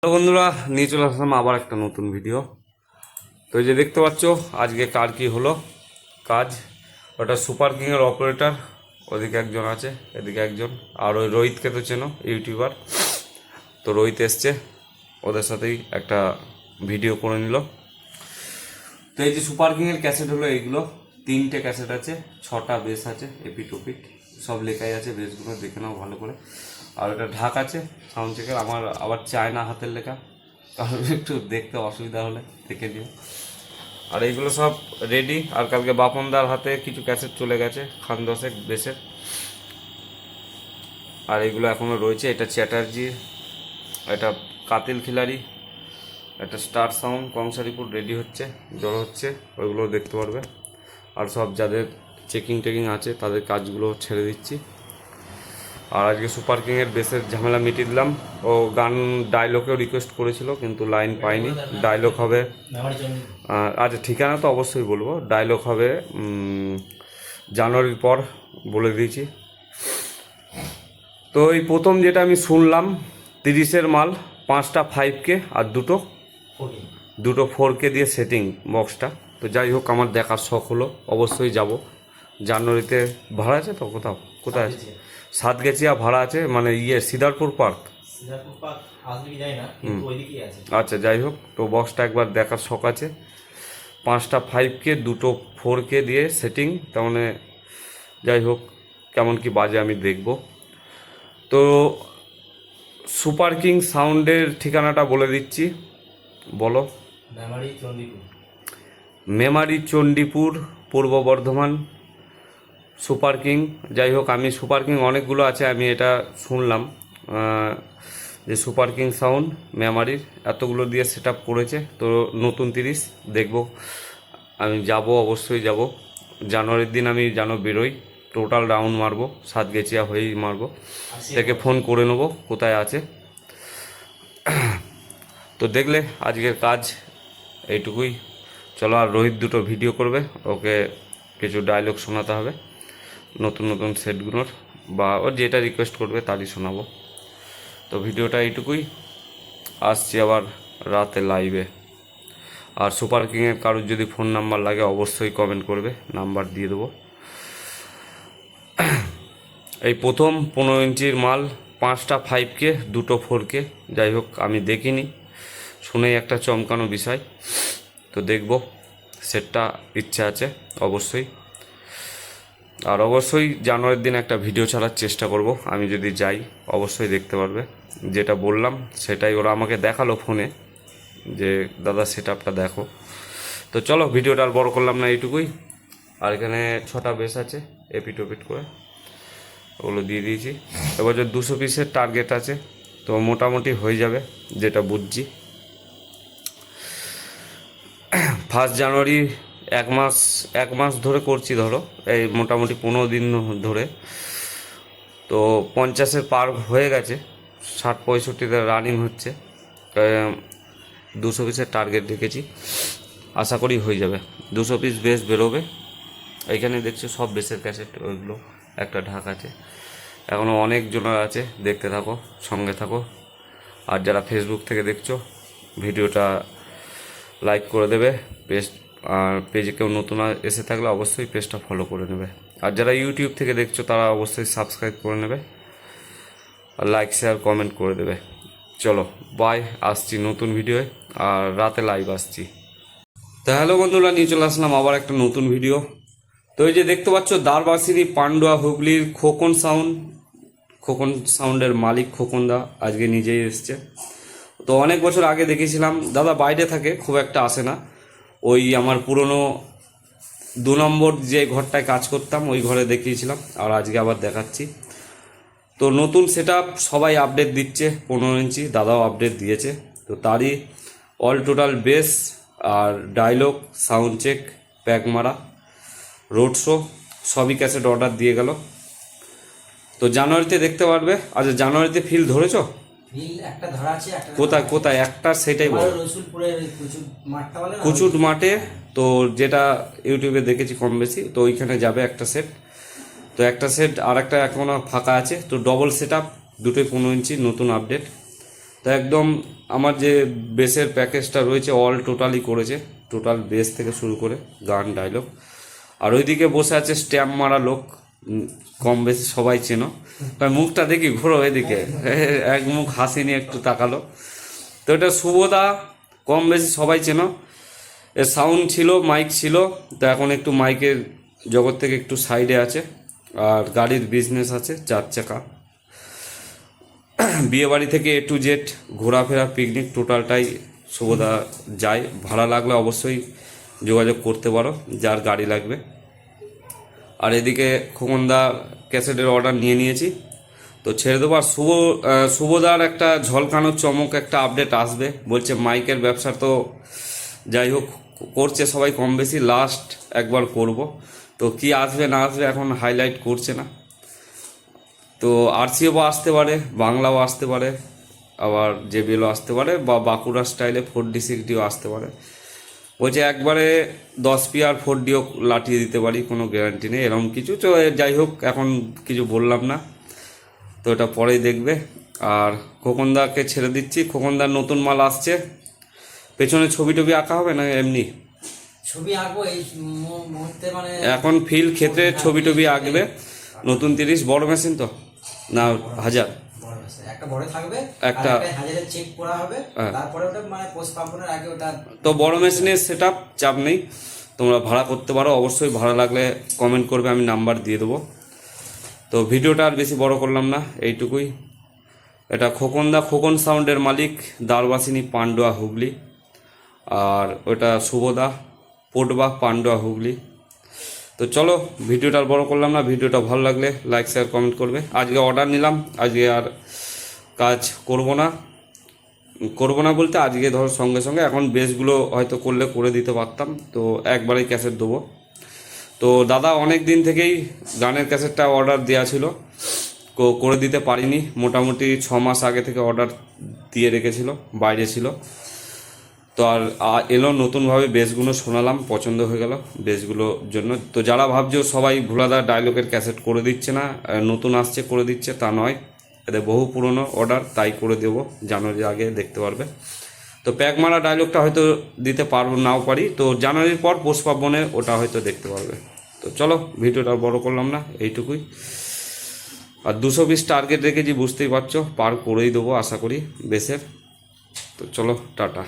Hello বন্ধুরা, নিয়ে চলে আসলাম আবার একটা নতুন ভিডিও তো যে দেখতে পাচ্ছ, আজকে কার কি হলো? কাজ। ওটা সুপার কিংয়ের অপারেটর ওদিকে একজন আছে, এদিকে একজন। আর ওই রোহিতকে তো চেনো, ইউটিউবার। তো রোহিত এসছে, ওদের সাথেই একটা ভিডিও করে নিল। তো এই যে সুপার কিংয়ের ক্যাসেট হলো এইগুলো। তিনটে ক্যাসেট আছে, ছটা বেস আছে এপি টপিক সব লেখাই আছে বেসগুলো দেখে নাও ভালো করে। আর একটা ঢাক আছে, সাউন্ড চেকের, আমার আবার চায়না হাতের লেখা। কারণ একটু দেখতে অসুবিধা হলে দেখে দিও। আর এইগুলো সব রেডি আর কালকে বাপনদার হাতে কিছু ক্যাসেট চলে গেছে, খান দশেক বেসের আর এগুলো এখনও রয়েছে, এটা চ্যাটার্জি, এটা কাতিল খিলাড়ি একটা স্টার সাউন্ড, কংসারিপুর রেডি হচ্ছে জড়ো হচ্ছে ওইগুলো দেখতে পারবে। আর সব যাদের চেকিং টেকিং আছে, তাদের কাজগুলো ছেড়ে দিচ্ছি। আর আজকে সুপার কিংয়ের বেসের ঝামেলা মিটিয়ে দিলাম। ও গান ডায়লগেও রিকোয়েস্ট করেছিল, কিন্তু লাইন পাইনি। ডায়লগ হবে আচ্ছা ঠিকানা তো অবশ্যই বলব। ডায়লগ হবে জানুয়ারির পর বলে দিয়েছি। তো এই প্রথম যেটা আমি শুনলাম, তিরিশের মাল, পাঁচটা ফাইভ কে আর দুটো। দুটো ফোর কে দিয়ে সেটিং বক্সটা তো যাই হোক, আমার দেখার শখ হলো, অবশ্যই যাব। জানুয়ারিতে ভাড়া আছে তো কোথাও? কোথায় আছে? সাতগেছিয়া। ভাড়া আছে মানে ইয়ে সিদারপুর পার্ক। আচ্ছা যাই হোক তো বক্সটা একবার দেখার শখ আছে। পাঁচটা ফাইভ কে দুটো ফোর কে দিয়ে সেটিং তার মানে যাই হোক কেমন কি বাজে আমি দেখব। তো সুপার কিং সাউন্ডের ঠিকানাটা বলে দিচ্ছি। বলো। মেমারি চণ্ডীপুর পূর্ব বর্ধমান। সুপার কিং যাই হোক আমি সুপার কিং অনেকগুলো আছে আমি এটা শুনলাম। যে সুপার কিং সাউন্ড মেমারির এতগুলো দিয়ে সেট আপ করেছে তো নতুন তিরিশ দেখব। আমি যাব অবশ্যই যাব। জানুয়ারির দিন আমি জানো বেরোই টোটাল রাউন্ড মারবো সাত গেছিয়া হয়েই মারবো। থেকে ফোন করে নেব কোথায় আছে। তো দেখলে আজকের কাজ এইটুকুই। চলো আর রোহিত দুটো ভিডিও করবে ওকে কিছু ডায়লগ শোনাতে হবে। নতুন নতুন সেটগুলোর, বা ওর যেটা রিকোয়েস্ট করবে তারই শোনাবো। তো ভিডিওটা এইটুকুই। আসছি আবার রাতে লাইভে আর সুপার কিংয়ের কারোর যদি ফোন নাম্বার লাগে, অবশ্যই কমেন্ট করবে নাম্বার দিয়ে দেবো। এই প্রথম পনেরো ইঞ্চির মাল, পাঁচটা ফাইভ কে দুটো ফোর কে যাই হোক, আমি দেখিনি। শুনেই একটা চমকানো বিষয়। তো দেখব, সেটটা ইচ্ছা আছে, অবশ্যই। আর অবশ্যই জানুয়ারির দিন একটা ভিডিও ছাড়ার চেষ্টা করব। আমি যদি যাই, অবশ্যই দেখতে পারবে। যেটা বললাম, সেটাই ওরা আমাকে দেখাল ফোনে যে, দাদা সেট দেখো। তো চলো, ভিডিওটা আর বড় করলাম না এইটুকুই। আর এখানে ছটা বেস আছে এপিট ওপিট করে। ওগুলো দিয়ে দিয়েছি। এবছর দুশো পিসের টার্গেট আছে, তো মোটামুটি হয়ে যাবে, যেটা বুঝছি। ফার্স্ট জানুয়ারি এক মাস এক মাস ধরে করছি ধরো, এই মোটামুটি পনেরো দিন ধরে। তো পঞ্চাশের পার হয়ে গেছে, ষাট পঁয়ষট্টিতে রানিং হচ্ছে। দুশো পিসের টার্গেট রেখেছি আশা করি হয়ে যাবে। দুশো পিস বেশ বেরোবে। এইখানে দেখছ সব বেসের ক্যাসেট ওইগুলো একটা ঢাক আছে। এখনও অনেক জনের আছে, দেখতে থাকো, সঙ্গে থাকো। আর যারা ফেসবুক থেকে দেখছ, ভিডিওটা লাইক করে দেবে, পেজ আর পেজে কেউ নতুন এসে থাকলে অবশ্যই পেজটা ফলো করে নেবে। আর যারা ইউটিউব থেকে দেখছ, তারা অবশ্যই সাবস্ক্রাইব করে নেবে। আর লাইক শেয়ার কমেন্ট করে দেবে। চলো বাই আসছি নতুন ভিডিওয়ে আর রাতে লাইভ আসছি। তা হ্যালো বন্ধুরা, নিয়ে চলে আসলাম আবার একটা নতুন ভিডিও তো এই যে দেখতে পাচ্ছ, দারবাসিনী, পান্ডুয়া, হুগলির খোকন সাউন্ড খোকন সাউন্ডের মালিক খোকন দা আজকে নিজেই এসছে। তো অনেক বছর আগে দেখেছিলাম। দাদা বাইরে থাকে, খুব একটা আসে না। ওই আমার পুরনো দু নম্বর যে ঘরটায় কাজ করতাম, ওই ঘরে দেখিয়েছিলাম, আর আজকে আবার দেখাচ্ছি। তো নতুন সেট সবাই আপডেট দিচ্ছে, পনেরো ইঞ্চি, দাদাও আপডেট দিয়েছে। তো তারই অল টোটাল বেস আর ডায়লগ সাউন্ড চেক প্যাক মারা রোড শো সবই ক্যাসেট অর্ডার দিয়ে গেল। তো জানুয়ারিতে দেখতে পারবে আচ্ছা জানুয়ারিতে ফিল ধরেছো? বিল একটা ধরা আছে একটা কোথায় কোথায়? একটা সেটাই বল। মাঠটা বলে কুচুট মাঠে তো যেটা ইউটিউবে দেখেছি কম বেশি তো ওইখানে যাবে একটা সেট তো একটা সেট আর একটা এখনও ফাঁকা আছে তো ডবল সেট আপ দুটোই পনেরো ইঞ্চি নতুন আপডেট তো একদম আমার যে বেসের প্যাকেজটা রয়েছে অল টোটালি করেছে টোটাল বেস থেকে শুরু করে গান ডায়লগ আর ওইদিকে বসে আছে স্ট্যাম্প মারা লোক। কম বেশি সবাই চেনো। মুখটা দেখি ঘোরো এদিকে। এক মুখ হাসি নিয়ে একটু তাকালো। তো এটা শুভদা কম বেশি সবাই চেনো। এর সাউন্ড ছিল মাইক ছিল। তো এখন একটু মাইকের জগৎ থেকে একটু সাইডে আছে। আর গাড়ির বিজনেস আছে, চার চাকা। বিয়েবাড়ি থেকে এ টু জেড ঘোরাফেরা পিকনিক টোটালটাই শুভদা যায়। ভাড়া লাগলে অবশ্যই যোগাযোগ করতে পারো, যার গাড়ি লাগবে। আর এদিকে খোকনদা ক্যাসেটের অর্ডার নিয়ে নিয়েছি। তো ছেড়ে দেবো। আর শুভ শুভদার একটা ঝলকানোর চমক, একটা আপডেট আসবে। বলছে মাইকের ব্যবসা তো যাই হোক, করছে সবাই কম বেশি লাস্ট একবার করব। তো কি আসবে না আসবে এখন হাইলাইট করছে না। তো আরসিও আসতে পারে, বাংলাও আসতে পারে, আবার জেবিএলও আসতে পারে, বা বাঁকুড়া স্টাইলে ফোর ডি আসতে পারে। বলছে একবারে দশ পিয়ার ফোর ডিও লাটিয়ে দিতে পারি কোনো গ্যারান্টি নেই এরকম কিছু। তো যাই হোক এখন কিছু বললাম না। তো এটা পরেই দেখবে। আর খোকনদাকে ছেড়ে দিচ্ছি। খোকনদার নতুন মাল আসছে। পেছনে ছবি টবি আঁকা হবে না এমনি? ছবি আঁকবো এই মুহূর্তে মানে এখন ফিল ক্ষেত্রে ছবি টবি আঁকবে। নতুন তিরিশ বড় মেশিন তো? না হাজার। একটা বড় থাকবে একটা- হাজারে চেক করা হবে। হ্যাঁ। তারপরে ওটা মানে পোস্ট পাম্পনের আগে ওটা তো বড় মেশিনের সেট চাপ নেই। তোমরা ভাড়া করতে পারো। অবশ্যই ভাড়া লাগলে কমেন্ট করবে আমি নাম্বার দিয়ে দেবো। তো ভিডিওটা আর বেশি বড় করলাম না এইটুকুই। এটা খোকনদা খোকন সাউন্ডের মালিক দারবাসিনী পান্ডুয়া হুগলি। আর ওটা শুভদা পোটবা পান্ডুয়া হুগলি। তো চলো, ভিডিওটা আর বড় করলাম না, ভিডিওটা ভালো লাগলে লাইক শেয়ার কমেন্ট করবে। আজকে অর্ডার নিলাম, আজকে আর কাজ করব না। করব না বলতে আজকে ধর সঙ্গে সঙ্গে, এখন বেসগুলো হয়তো করলে করে দিতে পারতাম, তো একবারেই ক্যাসেট দেবো। তো দাদা অনেক দিন থেকেই গানের ক্যাসেটটা অর্ডার দেওয়া ছিল করে দিতে পারিনি। মোটামুটি ছ মাস আগে থেকে অর্ডার দিয়ে রেখেছিল, বাইরে ছিল। তো আর এলো নতুনভাবে বেসগুলো শোনালাম, পছন্দ হয়ে গেল বেসগুলোর জন্য। তো যারা ভাবছ সবাই ভোলাদা ডায়লগের ক্যাসেট করে দিচ্ছে না নতুন আসছে করে দিচ্ছে, তা নয়। এদের বহু পুরনো অর্ডার তাই করে দেবো, জানুয়ারির আগে দেখতে পারবে। তো প্যাক মারা ডায়লগটা হয়তো দিতে পারব, নাও পারি। তো জানুয়ারির পর পোষ পার্বণে ওটা হয়তো দেখতে পারবে। তো চলো, ভিডিওটা বড় করলাম না, এইটুকুই। আর দুশো বিশ টার্গেট রেখেছি বুঝতেই পারছ, পার করেই দেবো, আশা করি, বেসের। তো চলো, টাটা।